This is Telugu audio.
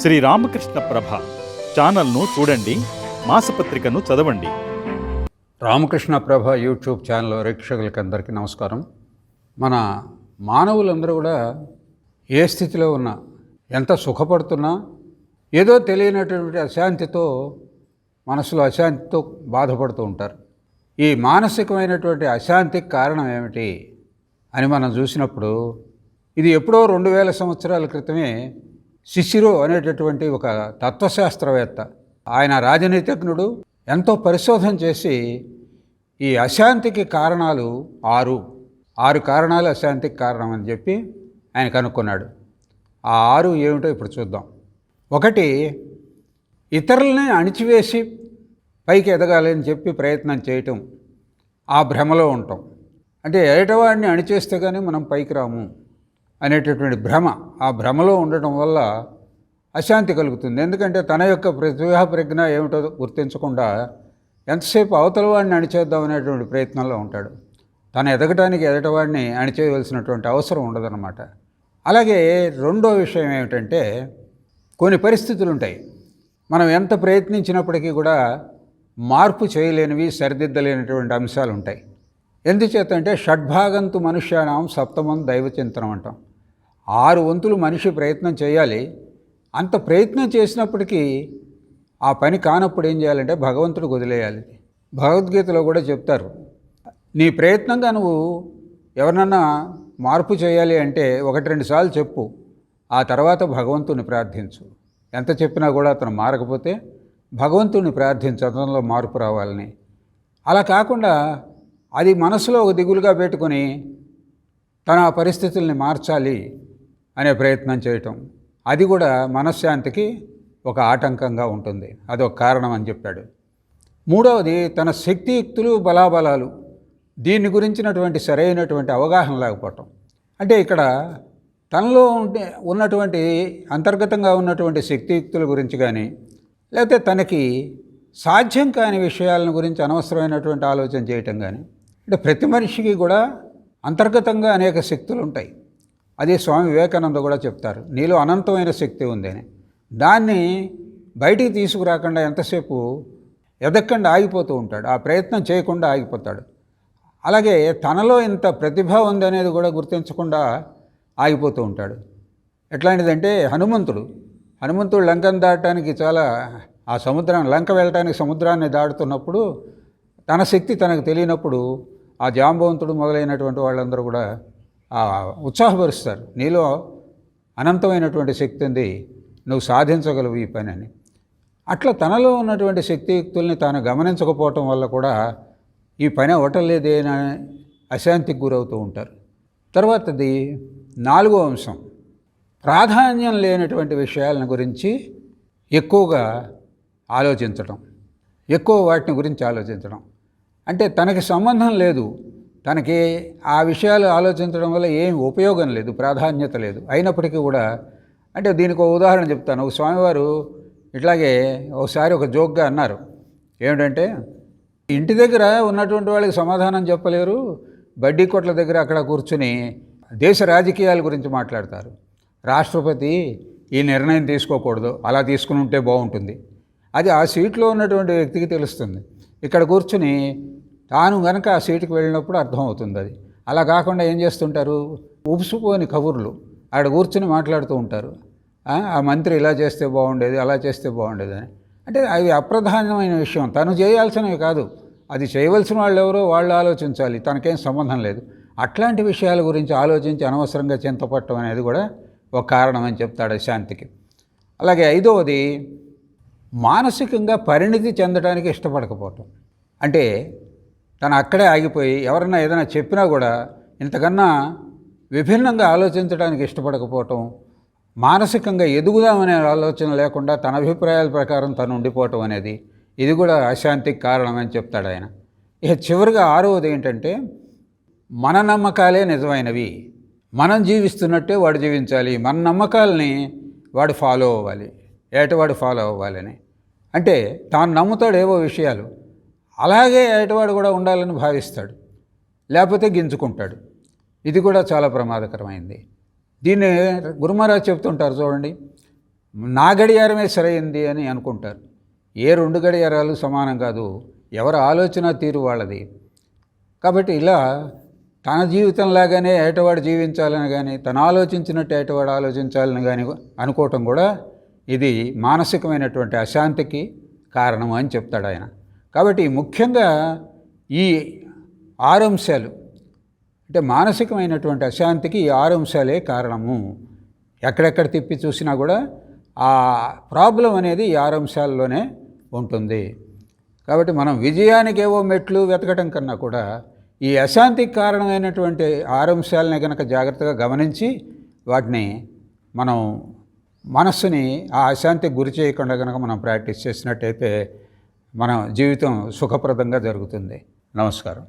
శ్రీ రామకృష్ణ ప్రభ ఛానల్ను చూడండి మాసపత్రికను చదవండి. రామకృష్ణ ప్రభ యూట్యూబ్ ఛానల్ ప్రేక్షకులకి అందరికీ నమస్కారం. మన మానవులందరూ కూడా ఏ స్థితిలో ఉన్నా ఎంత సుఖపడుతున్నా ఏదో తెలియనటువంటి అశాంతితో మనసులో అశాంతితో బాధపడుతూ ఉంటారు. ఈ మానసికమైనటువంటి అశాంతికి కారణం ఏమిటి అని మనం చూసినప్పుడు ఇది ఎప్పుడో రెండు వేల సంవత్సరాల క్రితమే శిశిరో అనేటటువంటి ఒక తత్వశాస్త్రవేత్త. ఆయన రాజనీతిజ్ఞుడు ఎంతో పరిశోధన చేసి ఈ అశాంతికి కారణాలు ఆరు. ఆరు కారణాలు అశాంతికి కారణం అని చెప్పి ఆయన కనుక్కున్నాడు. ఆ ఆరు ఏమిటో ఇప్పుడు చూద్దాం. ఒకటి ఇతరులని అణిచివేసి పైకి ఎదగాలని చెప్పి ప్రయత్నం చేయటం. ఆ భ్రమలో ఉంటాం. అంటే ఏటవాడిని అణిచేస్తే కానీ మనం పైకి రాము. అనేటటువంటి భ్రమ. ఆ భ్రమలో ఉండటం వల్ల అశాంతి కలుగుతుంది. ఎందుకంటే తన యొక్క ప్రతిభా ప్రజ్ఞ ఏమిటో గుర్తించకుండా ఎంతసేపు అవతల వాడిని అణిచేద్దాం అనేటువంటి ప్రయత్నంలో ఉంటాడు. తను ఎదగటానికి ఎదటవాడిని అణిచేయవలసినటువంటి అవసరం ఉండదన్నమాట. అలాగే రెండో విషయం ఏమిటంటే కొన్ని పరిస్థితులు ఉంటాయి మనం ఎంత ప్రయత్నించినప్పటికీ కూడా మార్పు చేయలేనివి సరిదిద్దలేనటువంటి అంశాలు ఉంటాయి ఎందుచేత అంటే షడ్భాగంతు మనుష్యానాం సప్తమం దైవచింతనం అంటాం ఆరు వంతులు మనిషి ప్రయత్నం చేయాలి. అంత ప్రయత్నం చేసినప్పటికీ ఆ పని కానప్పుడు ఏం చేయాలంటే భగవంతుడు వదిలేయాలి. భగవద్గీతలో కూడా చెప్తారు నీ ప్రయత్నంగా నువ్వు ఎవరినన్నా మార్పు చేయాలి అంటే ఒకటి రెండు సార్లు చెప్పు ఆ తర్వాత భగవంతుని ప్రార్థించు. ఎంత చెప్పినా కూడా అతను మారకపోతే భగవంతుని ప్రార్థించు అతనిలో మార్పు రావాలని. అలా కాకుండా అది మనసులో ఒక దిగులుగా పెట్టుకొని తన పరిస్థితుల్ని మార్చాలి. అనే ప్రయత్నం చేయటం. అది కూడా మనశ్శాంతికి ఒక ఆటంకంగా ఉంటుంది. అదొక కారణం అని చెప్పాడు. మూడవది తన శక్తియుక్తులు బలాబలాలు దీని గురించినటువంటి సరైనటువంటి అవగాహన లేకపోవటం. అంటే ఇక్కడ తనలో ఉంటే ఉన్నటువంటి అంతర్గతంగా ఉన్నటువంటి శక్తియుక్తుల గురించి కానీ లేకపోతే తనకి సాధ్యం కాని విషయాలను గురించి అనవసరమైనటువంటి ఆలోచన చేయటం కానీ అంటే ప్రతి మనిషికి కూడా అంతర్గతంగా అనేక శక్తులు ఉంటాయి. అది స్వామి వివేకానంద కూడా చెప్తారు నీలో అనంతమైన శక్తి ఉంది అని. దాన్ని బయటికి తీసుకురాకుండా ఎంతసేపు ఎదక్కండా ఆగిపోతూ ఉంటాడు ఆ ప్రయత్నం చేయకుండా ఆగిపోతాడు. అలాగే తనలో ఇంత ప్రతిభ ఉంది అనేది కూడా గుర్తించకుండా ఆగిపోతూ ఉంటాడు. ఎట్లాంటిదంటే హనుమంతుడు హనుమంతుడు లంకను దాటడానికి చాలా ఆ సముద్రం లంక వెళ్ళటానికి సముద్రాన్ని దాటుతున్నప్పుడు తన శక్తి తనకు తెలియనప్పుడు ఆ జాంబవంతుడు మొదలైనటువంటి వాళ్ళందరూ కూడా ఉత్సాహపరుస్తారు. నీలో అనంతమైనటువంటి శక్తి ఉంది. నువ్వు సాధించగలవు ఈ పని అని అట్లా తనలో ఉన్నటువంటి శక్తియుక్తుల్ని తాను గమనించకపోవటం వల్ల కూడా ఈ పని అవటలేదే అని అశాంతికి గురవుతూ ఉంటారు. తర్వాతది నాలుగో అంశం. ప్రాధాన్యం లేనటువంటి విషయాలను గురించి ఎక్కువగా ఆలోచించడం ఎక్కువ వాటిని గురించి ఆలోచించడం అంటే తనకి సంబంధం లేదు. తనకి ఆ విషయాలు ఆలోచించడం వల్ల ఏం ఉపయోగం లేదు ప్రాధాన్యత లేదు. అయినప్పటికీ కూడా అంటే దీనికి ఒక ఉదాహరణ చెప్తాను. ఒక స్వామివారు ఇట్లాగే ఒకసారి ఒక జోక్గా అన్నారు. ఏమిటంటే ఇంటి దగ్గర ఉన్నటువంటి వాళ్ళకి సమాధానం చెప్పలేరు బడ్డీ కొట్ల దగ్గర అక్కడ కూర్చుని దేశ రాజకీయాల గురించి మాట్లాడతారు. రాష్ట్రపతి ఈ నిర్ణయం తీసుకోకూడదు అలా తీసుకుని ఉంటే బాగుంటుంది. అది ఆ సీట్లో ఉన్నటువంటి వ్యక్తికి తెలుస్తుంది. ఇక్కడ కూర్చుని తాను గనక ఆ సీటుకు వెళ్ళినప్పుడు అర్థమవుతుంది అది. అలా కాకుండా ఏం చేస్తుంటారు? ఉపుసుపోని కబుర్లు. ఆడ కూర్చుని మాట్లాడుతూ ఉంటారు. ఆ ఆ మంత్రి ఇలా చేస్తే బాగుండేది అలా చేస్తే బాగుండేది అని. అంటే అవి అప్రధానమైన విషయం. తను చేయాల్సినవి కాదు. అది చేయవలసిన వాళ్ళు ఎవరో వాళ్ళు ఆలోచించాలి. తనకేం సంబంధం లేదు. అట్లాంటి విషయాల గురించి ఆలోచించి అనవసరంగా చింతపట్టడం అనేది కూడా ఒక కారణం అని చెప్తాడు శాంతికి. అలాగే ఐదవది మానసికంగా పరిణితి చెందడానికి ఇష్టపడకపోవటం. అంటే తను అక్కడే ఆగిపోయి ఎవరన్నా ఏదైనా చెప్పినా కూడా ఇంతకన్నా విభిన్నంగా ఆలోచించడానికి ఇష్టపడకపోవటం మానసికంగా ఎదుగుదామనే ఆలోచన లేకుండా తన అభిప్రాయాల ప్రకారం తను ఉండిపోవటం అనేది ఇది కూడా అశాంతికి కారణం అని చెప్తాడు ఆయన. ఇక చివరిగా ఆరవది ఏంటంటే మన నమ్మకాలే నిజమైనవి. మనం జీవిస్తున్నట్టే వాడు జీవించాలి. మన నమ్మకాలని వాడు ఫాలో అవ్వాలి. ఏటవాడు ఫాలో అవ్వాలని అంటే తాను నమ్ముతాడు ఏవో విషయాలు. అలాగే ఏటవాడు కూడా ఉండాలని భావిస్తాడు. లేకపోతే గింజుకుంటాడు. ఇది కూడా చాలా ప్రమాదకరమైంది. దీన్ని గురుమహారాజ్ చెప్తుంటారు చూడండి నా గడియారమే సరైంది అని అనుకుంటారు. ఏ రెండు గడియారాలు సమానం కాదు ఎవరి ఆలోచన తీరు వాళ్ళది. కాబట్టి ఇలా తన జీవితంలాగానే ఏటవాడు జీవించాలని కానీ తను ఆలోచించినట్టు ఏటవాడు ఆలోచించాలని కానీ అనుకోవటం కూడా ఇది మానసికమైనటువంటి అశాంతికి కారణం అని చెప్తాడు ఆయన. కాబట్టి ముఖ్యంగా ఈ ఆరు అంశాలు అంటే మానసికమైనటువంటి అశాంతికి ఈ ఆరు అంశాలే కారణము. ఎక్కడెక్కడ తిప్పి చూసినా కూడా ఆ ప్రాబ్లం అనేది ఈ ఆరు అంశాల్లోనే ఉంటుంది. కాబట్టి మనం విజయానికి ఏవో మెట్లు వెతకటం కన్నా కూడా ఈ అశాంతికి కారణమైనటువంటి ఆరు అంశాలని కనుక జాగ్రత్తగా గమనించి వాటిని మనం మనస్సుని ఆ అశాంతికి గురి చేయకుండా కనుక మనం ప్రాక్టీస్ చేసినట్టయితే మన జీవితం సుఖప్రదంగా జరుగుతుంది. నమస్కారం.